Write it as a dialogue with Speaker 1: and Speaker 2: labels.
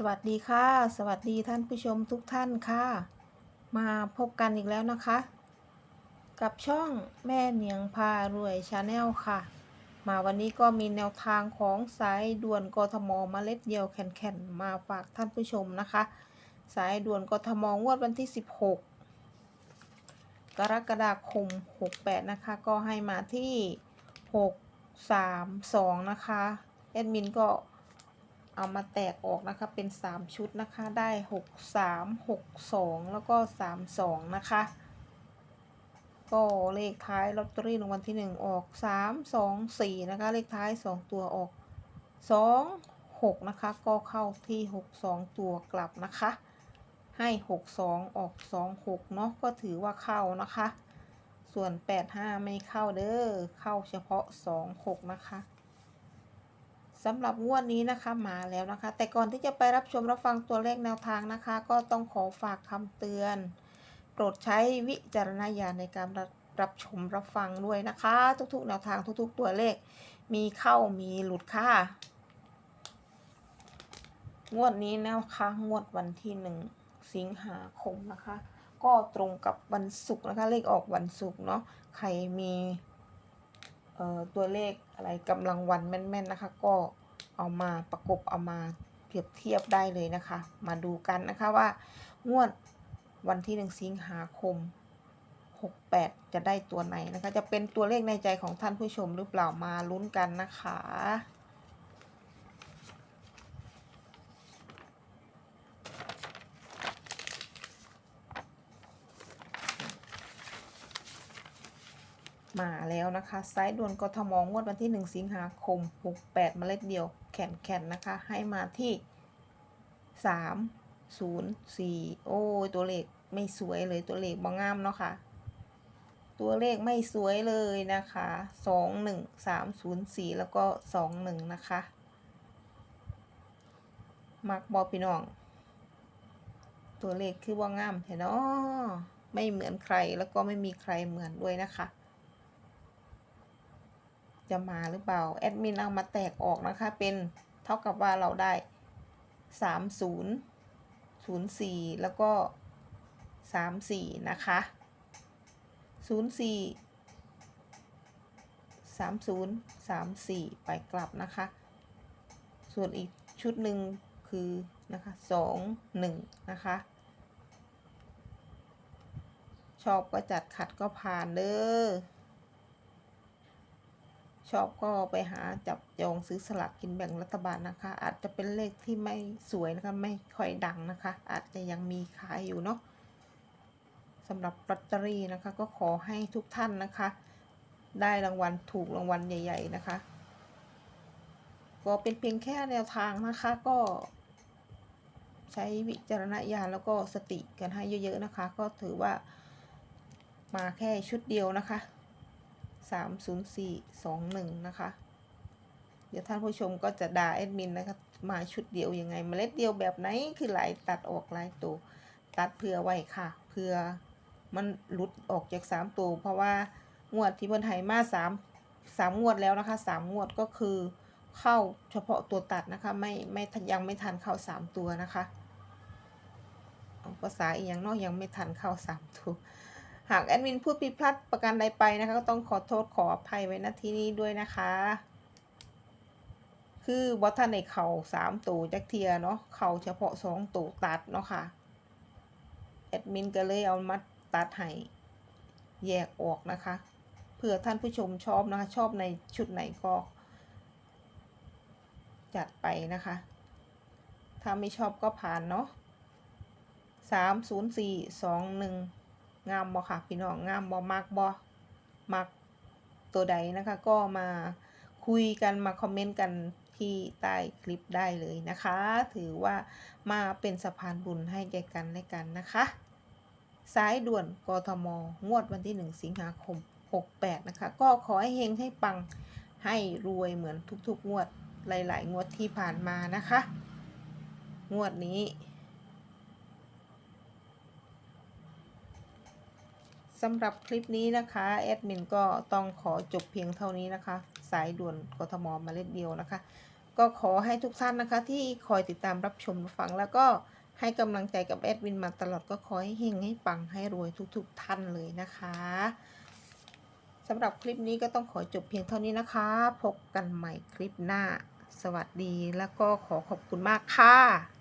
Speaker 1: สวัสดีค่ะ สวัสดีท่านผู้ชมทุกท่านค่ะ มาพบกันอีกแล้วนะคะ กับช่องแม่เนียงพารวยชาแนลค่ะ มาวันนี้ก็มีแนวทางของสายด่วนกทมมเมล็ดเดียวแข่นๆมาฝากท่านผู้ชมนะคะ สายด่วนกทมงวดวันที่ 16 กรกฎาคม 68 นะคะ ก็ให้มาที่ 6 3 2 นะคะแอดมินก็ เอามาแตกออกนะคะเป็น 3 ชุดนะคะได้ 6 3 6 2 แล้วก็ 3 2 นะคะ ก็เลขท้ายลอตเตอรี่รางวัลที่ 1 ออก 3 2 4 นะคะ เลขท้าย 2 ตัวออก 2 6 นะคะ ก็เข้าที่ 6 2 ตัวกลับนะคะ ให้ 6 2 ออก 2 6 เนาะก็ถือว่าเข้านะคะ ส่วน 8 5 ไม่เข้าเด้อเข้าเฉพาะ 2 6 นะคะ สำหรับงวดนี้นะคะมาแล้วนะคะ แต่ก่อนที่จะไปรับชมรับฟังตัวเลขแนวทางนะคะ ก็ต้องขอฝากคำเตือน โปรดใช้วิจารณญาณในการรับรับชมรับฟังด้วยนะคะ ทุกๆ แนวทางทุกๆ ตัวเลข มีเข้ามีหลุดค่ะ งวดนี้นะคะงวดวันที่หนึ่งสิงหาคมนะคะ ก็ตรงกับวันศุกร์นะคะเลขออกวันศุกร์เนาะใครมี ตัวเลขอะไรกำลังวันแม่นๆนะคะ ก็เอามาประกบเอามาเปรียบเทียบได้เลยนะคะ มาดูกันนะคะว่างวดวันที่หนึ่งสิงหาคม 68 จะได้ตัวไหนนะคะ จะเป็นตัวเลขในใจของท่านผู้ชมหรือเปล่ามาลุ้นกันนะคะ มาแล้วนะคะไซสายด่วนกทมงวดวันที่ 1 สิงหาคม 68 เมล็ดเดียวแขนแขนนะคะ ให้มาที่ 3 0 4 โอ้ยตัวเลขไม่สวยเลยตัวเลขบางงามเนาะค่ะ ตัวเลขไม่สวยเลยนะคะ 2 1 3 0 4 แล้วก็ 2 1 นะคะ มักบอพี่น้อง ตัวเลขคือว่างามแท้เนาะไม่เหมือนใครแล้วก็ไม่มีใครเหมือนด้วยนะคะ จะมาหรือเปล่า แอดมินเอามาแตกออกนะคะ เป็นเท่ากับว่าเราได้3 0 0 4แล้วก็3 4นะคะ0 4 3 0 3 4ไปกลับนะคะ ส่วนอีกชุดหนึ่งคือนะคะ2 1นะคะ ชอบก็จัดขัดก็ผ่านเด้อ ชอบก็ไปหาจับจองซื้อสลากกินแบ่งรัฐบาลนะคะ อาจจะเป็นเลขที่ไม่สวยนะคะไม่ค่อยดังนะคะ อาจจะยังมีขายอยู่เนาะสำหรับลอตเตอรี่นะคะ ก็ขอให้ทุกท่านนะคะ ได้รางวัลถูกรางวัลใหญ่ ๆ นะคะ ก็เป็นเพียงแค่แนวทางนะคะก็ใช้วิจารณญาณแล้วก็สติกันให้เยอะๆนะคะ ก็ถือว่ามาแค่ชุดเดียวนะคะ สามศูนย์สี่สองหนึ่งนะคะ เดี๋ยวท่านผู้ชมก็จะด่าแอดมินนะคะ มาชุดเดียวยังไงเมล็ดเดียวแบบไหนคือหลายตัดออกหลายตัว ตัดเผื่อไว้ค่ะ เผื่อมันหลุดออกจากสามตัว เพราะว่างวดที่บนไทยมาสามสามงวดแล้วนะคะสามงวดก็คือเข้าเฉพาะตัวตัดนะคะ ไม่ไม่ยังไม่ทันเข้าสามตัวนะคะภาษาอีกอย่างนอกยังไม่ทันเข้าสามตัว หากแอดมินพูดผิดพลาดประการใดไปนะคะ ก็ต้องขอโทษขออภัยไว้ณที่นี้ด้วยนะคะ คือบอท่านในเข่าสามตูจักเทียเนาะเข่าเฉพาะสองตูตัดเนาะค่ะแอดมินก็เลยเอามาตัดให้แยกออกนะคะ เผื่อท่านผู้ชมชอบนะคะ ชอบในชุดไหนก็จัดไปนะคะ ถ้าไม่ชอบก็ผ่านเนาะสามศูนย์สี่สองหนึ่ง งามบ่ค่ะพี่น้องงามบ่มักบ่มักตัวใดนะคะ ก็มาคุยกันมาคอมเมนต์กันที่ใต้คลิปได้เลยนะคะ ถือว่ามาเป็นสะพานบุญให้แก่กันและกันนะคะ สายด่วนกทม งวดวันที่ 1 สิงหาคม 68 นะคะ ก็ขอให้เฮงให้ปังให้รวยเหมือนทุกๆ งวดหลาย ๆ งวดที่ผ่านมานะคะ งวดนี้ สำหรับคลิปนี้นะคะแอดมินก็ต้องขอจบเพียงเท่านี้นะคะ สายด่วนกทมมาเล็ดเดียวนะคะ ก็ขอให้ทุกท่านนะคะ ที่คอยติดตามรับชมฟัง แล้วก็ให้กำลังใจกับแอดมินมาตลอดก็ขอให้เฮงให้ปังให้รวยทุก ๆ ท่านเลยนะคะสำหรับคลิปนี้ก็ต้องขอจบเพียงเท่านี้นะคะ พบกันใหม่คลิปหน้า สวัสดีแล้วก็ขอขอบคุณมากค่ะ